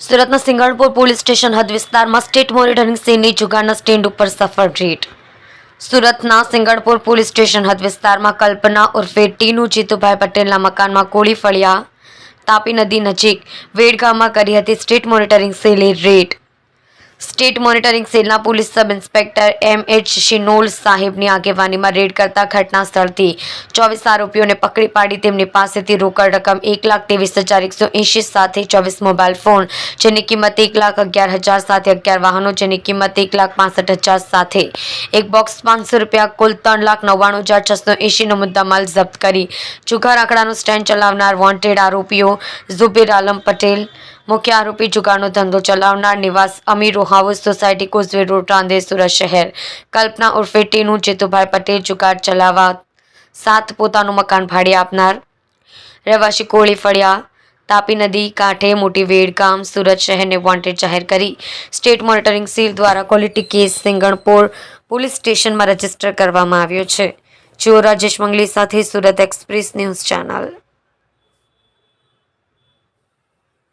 સુરતના Singanpur police station હદ વિસ્તારમાં સ્ટેટ મોનિટરિંગ સેલની જુગારના સ્ટેન્ડ ઉપર સફળ રેડ સુરતના સિંગણપુર પોલીસ સ્ટેશન હદ વિસ્તારમાં કલ્પના ઉર્ફે ટીનુ જીતુભાઈ પટેલના મકાનમાં કોળી ફળિયા. તાપી નદી નજીક વેડગામમાં કરી હતી સ્ટેટ મોનિટરિંગ સેલે રેડ. સ્ટેટ મોનિટરિંગ સેલના police sub inspector M H શિનોલ સાહેબની આગેવાનીમાં રેડ કરતા ઘટના સ્થળથી. ચોવીસ આરોપીઓને પકડી પાડી તેમની પાસેથી રોકડ રકમ એક લાખ ત્રેવીસ હજાર એકસો એંશી સાથે ચોવીસ મોબાઈલ ફોન, જેની કિંમત એક લાખ અગિયાર હજાર સાથે અગિયાર વાહનો, જેની કિંમત એક લાખ પાસઠ હજાર સાથે. એક બોક્સ પાંચસો રૂપિયા, કુલ ત્રણ લાખ નવ્વાણું હજાર છસો એંશીનો મુદ્દામાલ જપ્ત કરી. જુગાર આંકડાનું સ્ટેન્ડ ચલાવનાર વોન્ટેડ આરોપીઓ ઝુબેર આલમ પટેલ મુખ્ય આરોપી જુગારનો ધંધો ચલાવનાર નિવાસ અમીરો હાઉસ સોસાયટી કોઝવે રોડ રાંધે સુરત શહેર. કલ્પના ઉર્ફે ટીનું જીતુભાઈ પટેલ જુગાર ચલાવવા સાત પોતાનું મકાન ભાડે આપનાર. રહેવાસી કોળી ફળિયા, તાપી નદી, કાંઠે મોટી વેડ ગામ સુરત શહેરને વોન્ટેડ જાહેર કરી. સ્ટેટ મોનિટરિંગ સીલ દ્વારા ક્વોલિટી કેસ સિંગણપોર પોલીસ સ્ટેશનમાં રજિસ્ટર કરવામાં આવ્યો છે. જુઓ રાજેશ મંગલી સાથે સુરત એક્સપ્રેસ ન્યૂઝ ચેનલ.